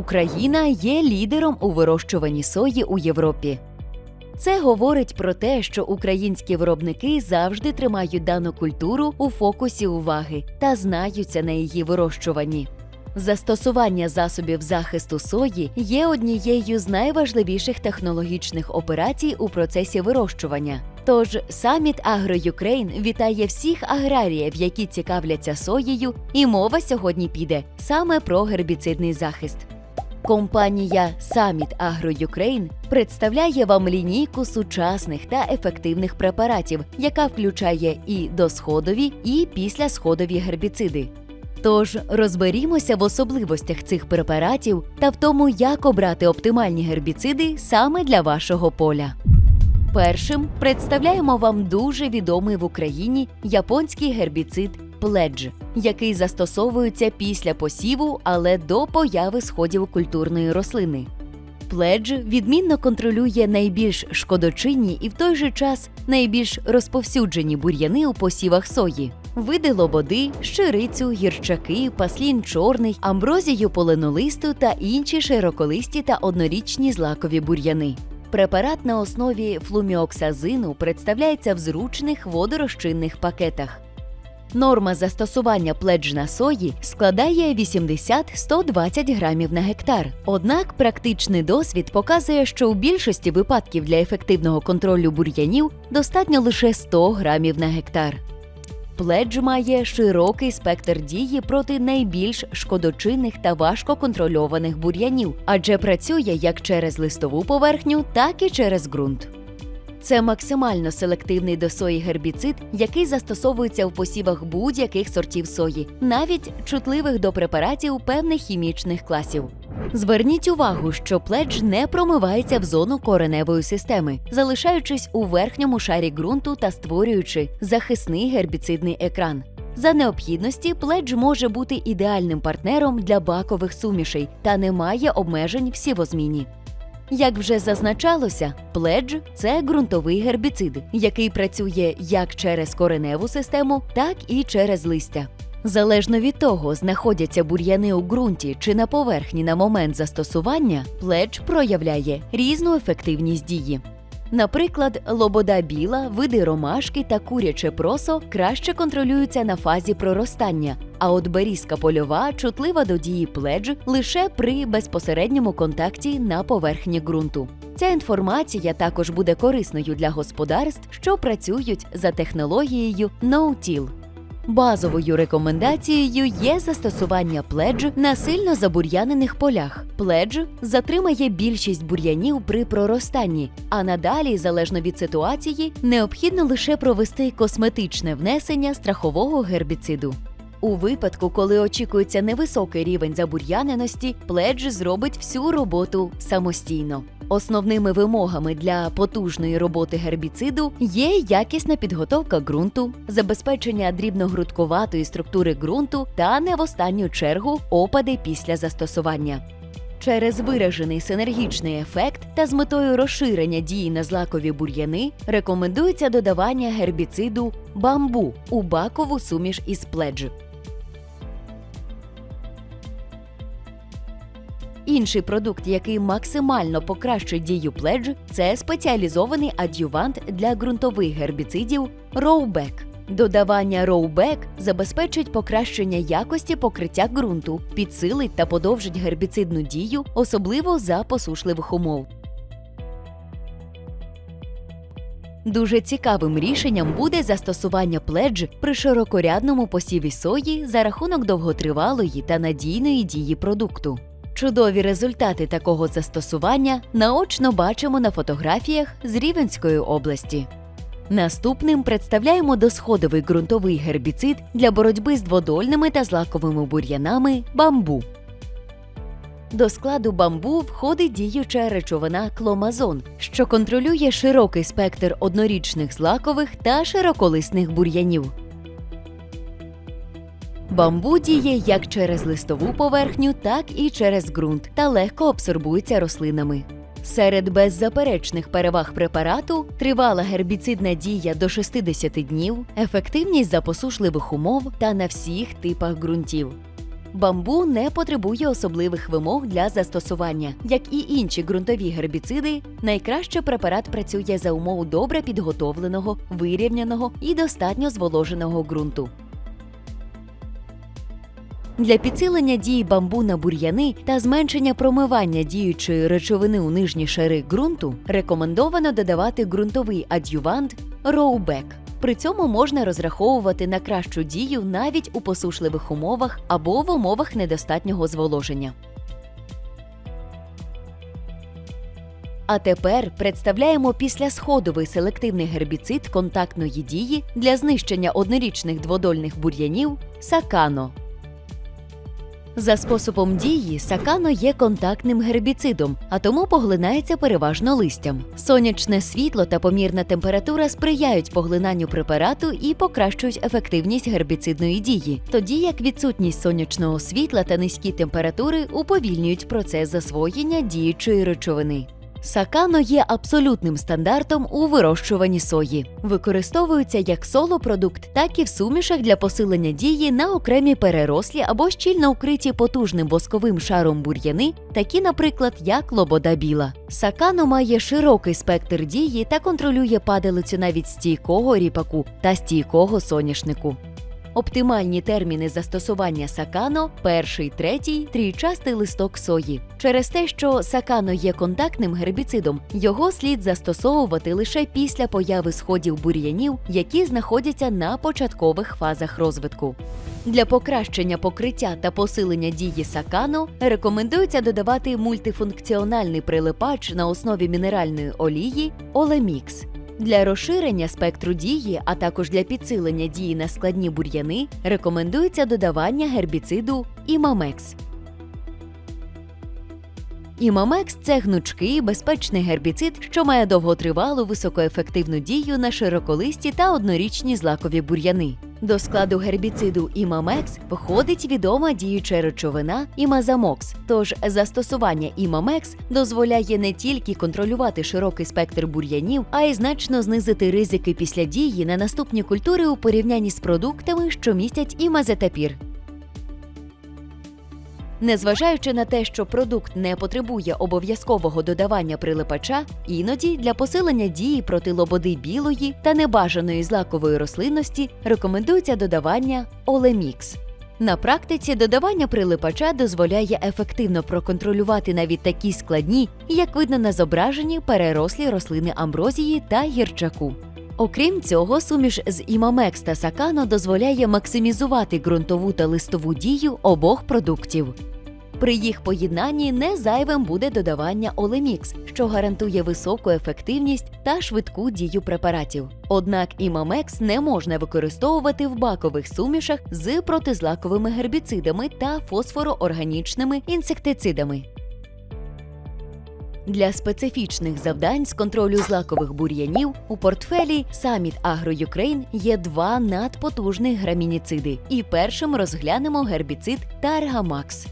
Україна є лідером у вирощуванні сої у Європі. Це говорить про те, що українські виробники завжди тримають дану культуру у фокусі уваги та знаються на її вирощуванні. Застосування засобів захисту сої є однією з найважливіших технологічних операцій у процесі вирощування. Тож саміт Агро-Юкрейн вітає всіх аграріїв, які цікавляться соєю, і мова сьогодні піде саме про гербіцидний захист. Компанія Summit Agro Ukraine представляє вам лінійку сучасних та ефективних препаратів, яка включає і досходові, і післясходові гербіциди. Тож розберімося в особливостях цих препаратів та в тому, як обрати оптимальні гербіциди саме для вашого поля. Першим представляємо вам дуже відомий в Україні японський гербіцид пледж, який застосовується після посіву, але до появи сходів культурної рослини. Пледж відмінно контролює найбільш шкодочинні і в той же час найбільш розповсюджені бур'яни у посівах сої. Види лободи, щирицю, гірчаки, паслін чорний, амброзію поленолисту та інші широколисті та однорічні злакові бур'яни. Препарат на основі флуміоксазину представляється в зручних водорозчинних пакетах. Норма застосування пледж на сої складає 80-120 грамів на гектар. Однак практичний досвід показує, що у більшості випадків для ефективного контролю бур'янів достатньо лише 100 грамів на гектар. Пледж має широкий спектр дії проти найбільш шкодочинних та важко контрольованих бур'янів, адже працює як через листову поверхню, так і через ґрунт. Це максимально селективний до сої гербіцид, який застосовується в посівах будь-яких сортів сої, навіть чутливих до препаратів певних хімічних класів. Зверніть увагу, що пледж не промивається в зону кореневої системи, залишаючись у верхньому шарі ґрунту та створюючи захисний гербіцидний екран. За необхідності пледж може бути ідеальним партнером для бакових сумішей та не має обмежень в сівозміні. Як вже зазначалося, пледж це ґрунтовий гербіцид, який працює як через кореневу систему, так і через листя. Залежно від того, знаходяться бур'яни у ґрунті чи на поверхні на момент застосування, пледж проявляє різну ефективність дії. Наприклад, лобода біла, види ромашки та куряче просо краще контролюються на фазі проростання, а от берізка польова чутлива до дії пледж лише при безпосередньому контакті на поверхні ґрунту. Ця інформація також буде корисною для господарств, що працюють за технологією No-Till. Базовою рекомендацією є застосування пледж на сильно забур'янених полях. Пледж затримає більшість бур'янів при проростанні, а надалі, залежно від ситуації, необхідно лише провести косметичне внесення страхового гербіциду. У випадку, коли очікується невисокий рівень забур'яненості, пледж зробить всю роботу самостійно. Основними вимогами для потужної роботи гербіциду є якісна підготовка ґрунту, забезпечення дрібногрудкуватої структури ґрунту та не в останню чергу опади після застосування. Через виражений синергічний ефект та з метою розширення дії на злакові бур'яни рекомендується додавання гербіциду бамбу у бакову суміш із пледж. Інший продукт, який максимально покращить дію пледж, це спеціалізований ад'ювант для ґрунтових гербіцидів Роубек. Додавання Роубек забезпечить покращення якості покриття ґрунту, підсилить та подовжить гербіцидну дію, особливо за посушливих умов. Дуже цікавим рішенням буде застосування пледж при широкорядному посіві сої за рахунок довготривалої та надійної дії продукту. Чудові результати такого застосування наочно бачимо на фотографіях з Рівенської області. Наступним представляємо досходовий ґрунтовий гербіцид для боротьби з дводольними та злаковими бур'янами бамбу. До складу бамбу входить діюча речовина кломазон, що контролює широкий спектр однорічних злакових та широколисних бур'янів. Бамбу діє як через листову поверхню, так і через ґрунт та легко абсорбується рослинами. Серед беззаперечних переваг препарату тривала гербіцидна дія до 60 днів, ефективність за посушливих умов та на всіх типах ґрунтів. Бамбу не потребує особливих вимог для застосування. Як і інші ґрунтові гербіциди, найкраще препарат працює за умов добре підготовленого, вирівняного і достатньо зволоженого ґрунту. Для підсилення дії бамбу на бур'яни та зменшення промивання діючої речовини у нижні шари ґрунту рекомендовано додавати ґрунтовий ад'ювант роубек. При цьому можна розраховувати на кращу дію навіть у посушливих умовах або в умовах недостатнього зволоження. А тепер представляємо післясходовий селективний гербіцид контактної дії для знищення однорічних дводольних бур'янів сакано. За способом дії сакано є контактним гербіцидом, а тому поглинається переважно листям. Сонячне світло та помірна температура сприяють поглинанню препарату і покращують ефективність гербіцидної дії, тоді як відсутність сонячного світла та низькі температури уповільнюють процес засвоєння діючої речовини. Сакано є абсолютним стандартом у вирощуванні сої. Використовується як солопродукт, так і в сумішах для посилення дії на окремі перерослі або щільно укриті потужним восковим шаром бур'яни, такі, наприклад, як лобода біла. Сакано має широкий спектр дії та контролює падалицю навіть стійкого ріпаку та стійкого соняшнику. Оптимальні терміни застосування сакано перший, третій, трійчастий листок сої. Через те, що сакано є контактним гербіцидом, його слід застосовувати лише після появи сходів бур'янів, які знаходяться на початкових фазах розвитку. Для покращення покриття та посилення дії сакано рекомендується додавати мультифункціональний прилипач на основі мінеральної олії Олемікс. Для розширення спектру дії, а також для підсилення дії на складні бур'яни, рекомендується додавання гербіциду імамекс. Імамекс це гнучкий, безпечний гербіцид, що має довготривалу високоефективну дію на широколисті та однорічні злакові бур'яни. До складу гербіциду імамекс входить відома діюча речовина імазамокс. Тож застосування імамекс дозволяє не тільки контролювати широкий спектр бур'янів, а й значно знизити ризики після дії на наступні культури у порівнянні з продуктами, що містять імазетапір. Незважаючи на те, що продукт не потребує обов'язкового додавання прилипача, іноді для посилення дії проти лободи білої та небажаної злакової рослинності рекомендується додавання олемікс. На практиці додавання прилипача дозволяє ефективно проконтролювати навіть такі складні, як видно на зображенні, перерослі рослини амброзії та гірчаку. Окрім цього, суміш з імамекс та сакано дозволяє максимізувати ґрунтову та листову дію обох продуктів. При їх поєднанні не зайвим буде додавання Олемікс, що гарантує високу ефективність та швидку дію препаратів. Однак імамекс не можна використовувати в бакових сумішах з протизлаковими гербіцидами та фосфороорганічними інсектицидами. Для специфічних завдань з контролю злакових бур'янів у портфелі Summit Agro Ukraine є два надпотужних грамініциди. І першим розглянемо гербіцид Таргамакс.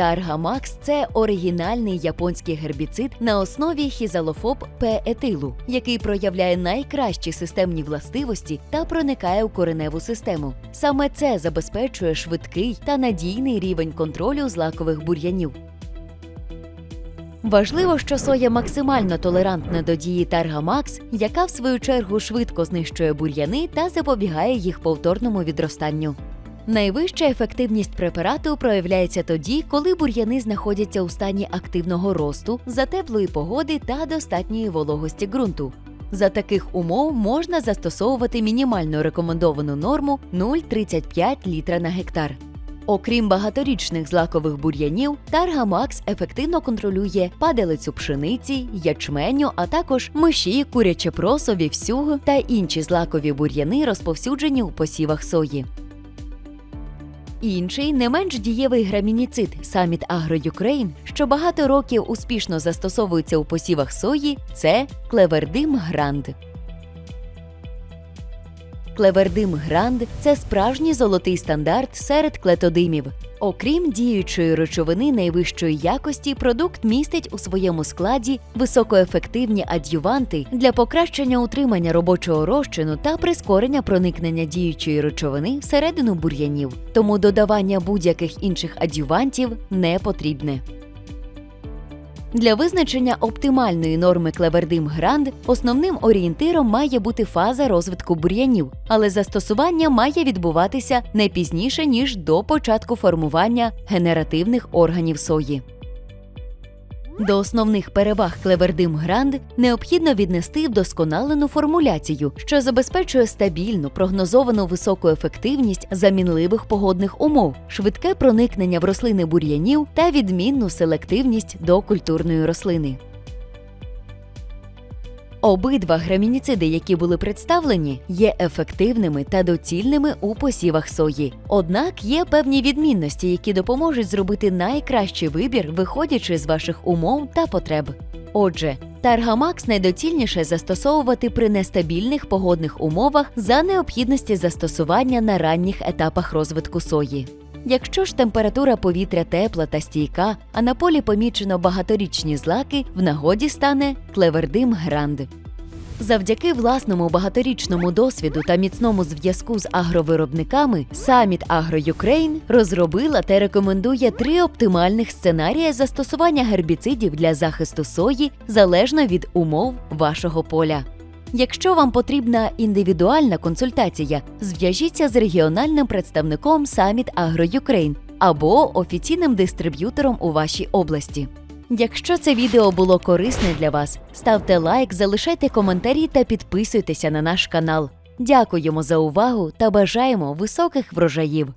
Таргамакс це оригінальний японський гербіцид на основі хізалофоб П-етилу, який проявляє найкращі системні властивості та проникає у кореневу систему. Саме це забезпечує швидкий та надійний рівень контролю злакових бур'янів. Важливо, що соя максимально толерантна до дії Таргамакс, яка в свою чергу швидко знищує бур'яни та запобігає їх повторному відростанню. Найвища ефективність препарату проявляється тоді, коли бур'яни знаходяться у стані активного росту за теплої погоди та достатньої вологості ґрунту. За таких умов можна застосовувати мінімальну рекомендовану норму 0,35 літра на гектар. Окрім багаторічних злакових бур'янів, Таргамакс ефективно контролює падалицю пшениці, ячменю, а також миші, куряче просо, вівсюг та інші злакові бур'яни, розповсюджені у посівах сої. Інший не менш дієвий грамініцид Agro Ukraine, що багато років успішно застосовується у посівах сої, це клевердим гранд. Клевердим Гранд це справжній золотий стандарт серед клетодимів. Окрім діючої речовини найвищої якості, продукт містить у своєму складі високоефективні ад'юванти для покращення утримання робочого розчину та прискорення проникнення діючої речовини всередину бур'янів. Тому додавання будь-яких інших ад'ювантів не потрібне. Для визначення оптимальної норми клевердим гранд основним орієнтиром має бути фаза розвитку бур'янів, але застосування має відбуватися не пізніше ніж до початку формування генеративних органів сої. До основних переваг клевердим гранд необхідно віднести вдосконалену формуляцію, що забезпечує стабільну прогнозовану високу ефективність замінливих погодних умов, швидке проникнення в рослини бур'янів та відмінну селективність до культурної рослини. Обидва грамініциди, які були представлені, є ефективними та доцільними у посівах сої. Однак є певні відмінності, які допоможуть зробити найкращий вибір, виходячи з ваших умов та потреб. Отже, Таргамакс найдоцільніше застосовувати при нестабільних погодних умовах за необхідності застосування на ранніх етапах розвитку сої. Якщо ж температура повітря тепла та стійка, а на полі помічено багаторічні злаки, в нагоді стане клевердим гранд. Завдяки власному багаторічному досвіду та міцному зв'язку з агровиробниками, Agro Ukraine розробила та рекомендує три оптимальних сценарії застосування гербіцидів для захисту сої залежно від умов вашого поля. Якщо вам потрібна індивідуальна консультація, зв'яжіться з регіональним представником Summit Agro Ukraine або офіційним дистриб'ютором у вашій області. Якщо це відео було корисне для вас, ставте лайк, залишайте коментарі та підписуйтеся на наш канал. Дякуємо за увагу та бажаємо високих врожаїв!